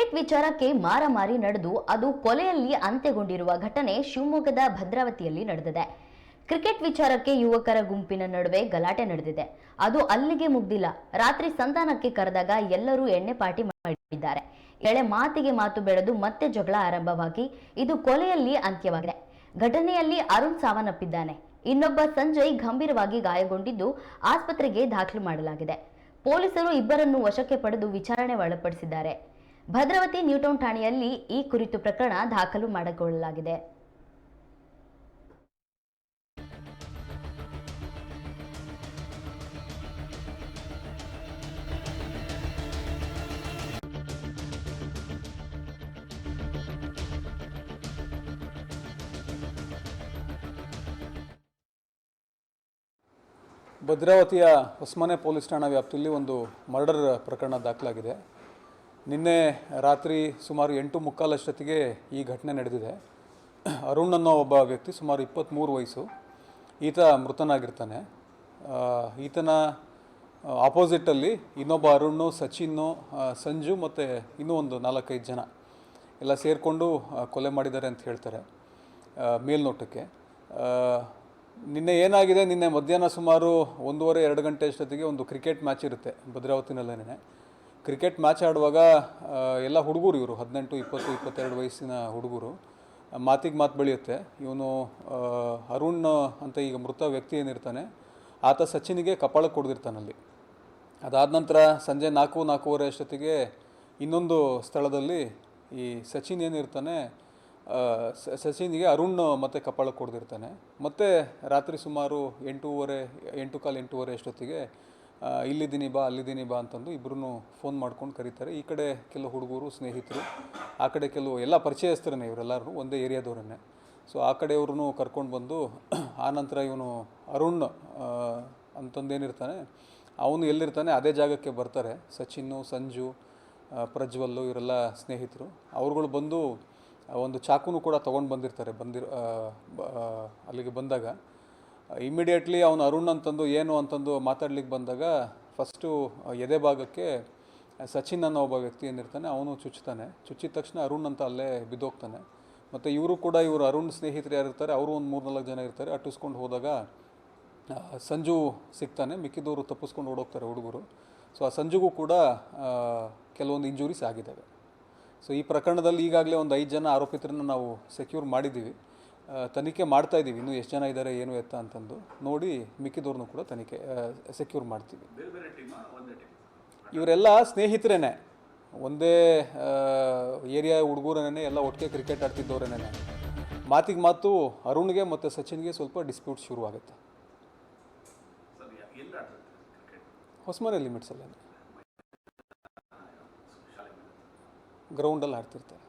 Cricket ವಿಚಾರಕ್ಕೆ ಮಾರಾಮಾರಿ ನಡೆದು ಅದು ಕೊಲೆಯಲ್ಲಿ ಅಂತ್ಯಗೊಂಡಿರುವ ಘಟನೆ ಶಿವಮೊಗ್ಗದ ಭದ್ರಾವತಿಯಲ್ಲಿ ನಡೆದಿದೆ. ಕ್ರಿಕೆಟ್ ವಿಚಾರಕ್ಕೆ ಯುವಕರ ಗುಂಪಿನ ನಡುವೆ ಗಲಾಟೆ ನಡೆದಿದೆ. ಅದು ಅಲ್ಲಿಗೆ ಮುಗ್ದಿಲ್ಲ. ರಾತ್ರಿ ಸಂಧಾನಕ್ಕೆ ಕರೆದಾಗ ಎಲ್ಲರೂ ಎಣ್ಣೆ ಪಾಟಿ ಮಾಡಿದ್ದಾರೆ. ಎಳೆ ಮಾತಿಗೆ ಮಾತು ಬೆಳೆದು ಮತ್ತೆ ಜಗಳ ಆರಂಭವಾಗಿ ಇದು ಕೊಲೆಯಲ್ಲಿ ಅಂತ್ಯವಾಗಿದೆ. ಘಟನೆಯಲ್ಲಿ ಅರುಣ್ ಸಾವನ್ನಪ್ಪಿದ್ದಾನೆ. ಇನ್ನೊಬ್ಬ ಸಂಜಯ್ ಗಂಭೀರವಾಗಿ ಗಾಯಗೊಂಡಿದ್ದು ಆಸ್ಪತ್ರೆಗೆ ದಾಖಲು ಮಾಡಲಾಗಿದೆ. ಪೊಲೀಸರು ಇಬ್ಬರನ್ನು ವಶಕ್ಕೆ ಪಡೆದು ವಿಚಾರಣೆ ಒಳಪಡಿಸಿದ್ದಾರೆ. ಭದ್ರಾವತಿ ನ್ಯೂಟೌನ್ ಠಾಣೆಯಲ್ಲಿ ಈ ಕುರಿತು ಪ್ರಕರಣ ದಾಖಲು ಮಾಡಿಕೊಳ್ಳಲಾಗಿದೆ. ಭದ್ರಾವತಿಯ ಹೊಸ್ಮನೆ ಪೊಲೀಸ್ ಠಾಣಾ ವ್ಯಾಪ್ತಿಯಲ್ಲಿ ಒಂದು ಮರ್ಡರ್ ಪ್ರಕರಣ ದಾಖಲಾಗಿದೆ. ನಿನ್ನೆ ರಾತ್ರಿ ಸುಮಾರು ಎಂಟು ಮುಕ್ಕಾಲಷ್ಟೊತ್ತಿಗೆ ಈ ಘಟನೆ ನಡೆದಿದೆ. ಅರುಣ್ ಅನ್ನೋ ಒಬ್ಬ ವ್ಯಕ್ತಿ ಸುಮಾರು ಇಪ್ಪತ್ತ್ಮೂರು ವಯಸ್ಸು. ಈತ ಮೃತನಾಗಿರ್ತಾನೆ. ಈತನ ಆಪೋಸಿಟಲ್ಲಿ ಇನ್ನೊಬ್ಬ ಅರುಣ್ ಸಚಿನ್ನು ಸಂಜು ಮತ್ತು ಇನ್ನೂ ಒಂದು ನಾಲ್ಕೈದು ಜನ ಎಲ್ಲ ಸೇರಿಕೊಂಡು ಕೊಲೆ ಮಾಡಿದ್ದಾರೆ ಅಂತ ಹೇಳ್ತಾರೆ ಮೇಲ್ನೋಟಕ್ಕೆ. ನಿನ್ನೆ ಏನಾಗಿದೆ? ನಿನ್ನೆ ಮಧ್ಯಾಹ್ನ ಸುಮಾರು ಒಂದೂವರೆ, ಎರಡು ಗಂಟೆ ಅಷ್ಟೊತ್ತಿಗೆ ಒಂದು ಕ್ರಿಕೆಟ್ ಮ್ಯಾಚ್ ಇರುತ್ತೆ ಭದ್ರಾವತಿನಲ್ಲೇನೆ. ಕ್ರಿಕೆಟ್ ಮ್ಯಾಚ್ ಆಡುವಾಗ ಎಲ್ಲ ಹುಡುಗರು ಇವರು, ಹದಿನೆಂಟು, ಇಪ್ಪತ್ತು, ಇಪ್ಪತ್ತೆರಡು ವಯಸ್ಸಿನ ಹುಡುಗರು, ಮಾತಿಗೆ ಮಾತು ಬೆಳೆಯುತ್ತೆ. ಇವನು ಅರುಣ್ ಅಂತ ಈಗ ಮೃತ ವ್ಯಕ್ತಿ ಏನಿರ್ತಾನೆ, ಆತ ಸಚಿನಿಗೆ ಕಪಾಳ ಕೊಡ್ದಿರ್ತಾನಲ್ಲಿ ಅದಾದ ನಂತರ ಸಂಜೆ ನಾಲ್ಕು, ನಾಲ್ಕೂವರೆ ಅಷ್ಟೊತ್ತಿಗೆ ಇನ್ನೊಂದು ಸ್ಥಳದಲ್ಲಿ ಈ ಸಚಿನ್ ಏನಿರ್ತಾನೆ ಸಚಿನಿಗೆ ಅರುಣ್ ಮತ್ತೆ ಕಪಾಳಕ್ಕೆ ಕೊಡ್ದಿರ್ತಾನೆ. ಮತ್ತೆ ರಾತ್ರಿ ಸುಮಾರು ಎಂಟೂವರೆ, ಎಂಟು, ಕಾಲು ಎಂಟೂವರೆ ಅಷ್ಟೊತ್ತಿಗೆ ಇಲ್ಲಿದ್ದೀನಿ ಬಾ ಅಲ್ಲಿದ್ದೀನಿ ಬಾ ಅಂತಂದು ಇಬ್ಬರೂ ಫೋನ್ ಮಾಡ್ಕೊಂಡು ಕರೀತಾರೆ. ಈ ಕಡೆ ಕೆಲವು ಹುಡುಗರು, ಸ್ನೇಹಿತರು, ಆ ಕಡೆ ಕೆಲವು ಎಲ್ಲ ಪರಿಚಯಸ್ಥರೇ ಇವರೆಲ್ಲರೂ ಒಂದೇ ಏರಿಯಾದವ್ರನ್ನೇ. ಸೊ ಆ ಕಡೆಯವ್ರೂ ಕರ್ಕೊಂಡು ಬಂದು ಆನಂತರ ಇವನು ಅರುಣ್ ಅಂತಂದೇನಿರ್ತಾನೆ, ಅವನು ಎಲ್ಲಿರ್ತಾನೆ ಅದೇ ಜಾಗಕ್ಕೆ ಬರ್ತಾರೆ. ಸಚಿನ್ನು, ಸಂಜು ಪ್ರಜ್ವಲ್ ಇವರೆಲ್ಲ ಸ್ನೇಹಿತರು. ಅವ್ರುಗಳು ಬಂದು ಒಂದು ಚಾಕುನು ಕೂಡ ತೊಗೊಂಡು ಬಂದಿರ್ತಾರೆ, ಬಂದಿರೋ ಅಲ್ಲಿಗೆ ಬಂದಾಗ. ಇಮಿಡಿಯೇಟ್ಲಿ ಅವನು ಅರುಣ್ ಅಂತಂದು, ಏನು ಅಂತಂದು ಮಾತಾಡ್ಲಿಕ್ಕೆ ಬಂದಾಗ ಫಸ್ಟು ಎದೆ ಭಾಗಕ್ಕೆ ಸಚಿನ್ ಅನ್ನೋ ಒಬ್ಬ ವ್ಯಕ್ತಿ ಏನಿರ್ತಾನೆ, ಅವನು ಚುಚ್ತಾನೆ. ಚುಚ್ಚಿದ ತಕ್ಷಣ ಅರುಣ್ ಅಂತ ಅಲ್ಲೇ ಬಿದ್ದೋಗ್ತಾನೆ. ಮತ್ತು ಇವರು ಕೂಡ ಇವರು ಅರುಣ್ ಸ್ನೇಹಿತರು ಯಾರಿರ್ತಾರೆ ಅವರು ಒಂದು ಮೂರು ನಾಲ್ಕು ಜನ ಇರ್ತಾರೆ. ಅಟ್ಟಿಸ್ಕೊಂಡು ಹೋದಾಗ ಸಂಜು ಸಿಗ್ತಾನೆ. ಮಿಕ್ಕಿದವರು ತಪ್ಪಿಸ್ಕೊಂಡು ಓಡೋಗ್ತಾರೆ ಹುಡುಗರು. ಸೊ ಆ ಸಂಜುಗೂ ಕೂಡ ಕೆಲವೊಂದು ಇಂಜುರೀಸ್ ಆಗಿದ್ದಾವೆ. ಸೊ ಈ ಪ್ರಕರಣದಲ್ಲಿ ಈಗಾಗಲೇ ಒಂದು ಐದು ಜನ ಆರೋಪಿತರನ್ನು ನಾವು ಸೆಕ್ಯೂರ್ ಮಾಡಿದ್ದೀವಿ. ತನಿಖೆ ಮಾಡ್ತಾ ಇದ್ದೀವಿ. ಇನ್ನೂ ಎಷ್ಟು ಜನ ಇದ್ದಾರೆ ಏನು ಎತ್ತ ಅಂತಂದು ನೋಡಿ ಮಿಕ್ಕಿದವ್ರನ್ನೂ ಕೂಡ ತನಿಖೆ ಸೆಕ್ಯೂರ್ ಮಾಡ್ತೀವಿ. ಇವರೆಲ್ಲ ಸ್ನೇಹಿತರೇನೆ. ಒಂದೇ ಏರಿಯಾ ಹುಡುಗರೇನೆ, ಎಲ್ಲ ಒಟ್ಟಿಗೆ ಕ್ರಿಕೆಟ್ ಆಡ್ತಿದ್ದವ್ರೇನೆ. ಮಾತಿಗೆ ಮಾತು ಅರುಣ್ಗೆ ಮತ್ತು ಸಚಿನ್ಗೆ ಸ್ವಲ್ಪ ಡಿಸ್ಪ್ಯೂಟ್ ಶುರು ಆಗುತ್ತೆ ಹೊಸಮನೆ ಲಿಮಿಟ್ಸಲ್ಲೇ ಗ್ರೌಂಡಲ್ಲಿ ಆಡ್ತಿರ್ತಾರೆ.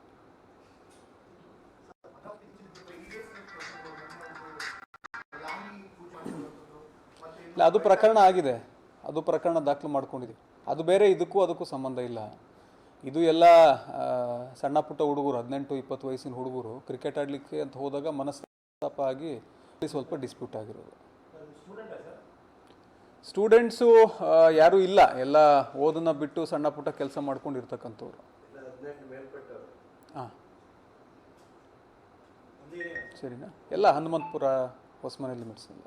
ಇಲ್ಲ, ಅದು ಪ್ರಕರಣ ಆಗಿದೆ. ಅದು ಪ್ರಕರಣ ದಾಖಲು ಮಾಡ್ಕೊಂಡಿದ್ದೀವಿ ಅದು ಬೇರೆ, ಇದಕ್ಕೂ ಅದಕ್ಕೂ ಸಂಬಂಧ ಇಲ್ಲ. ಇದು ಎಲ್ಲ ಸಣ್ಣ ಪುಟ್ಟ ಹುಡುಗರು, ಹದಿನೆಂಟು, ಇಪ್ಪತ್ತು ವಯಸ್ಸಿನ ಹುಡುಗರು ಕ್ರಿಕೆಟ್ ಆಡಲಿಕ್ಕೆ ಅಂತ ಹೋದಾಗ ಮನಸ್ತಾಪ ಆಗಿ ಸ್ವಲ್ಪ ಡಿಸ್ಪ್ಯೂಟ್ ಆಗಿರೋದು. ಸ್ಟೂಡೆಂಟ್ಸು ಯಾರೂ ಇಲ್ಲ. ಎಲ್ಲ ಓದನ್ನ ಬಿಟ್ಟು ಸಣ್ಣ ಪುಟ್ಟ ಕೆಲಸ ಮಾಡ್ಕೊಂಡಿರ್ತಕ್ಕಂಥವ್ರು. ಹಾಂ. ಸರಿನಾ? ಎಲ್ಲ ಹನುಮಂತಪುರ ಹೊಸಮನೆ ಲಿಮಿಟ್ಸ್ ಎಲ್ಲ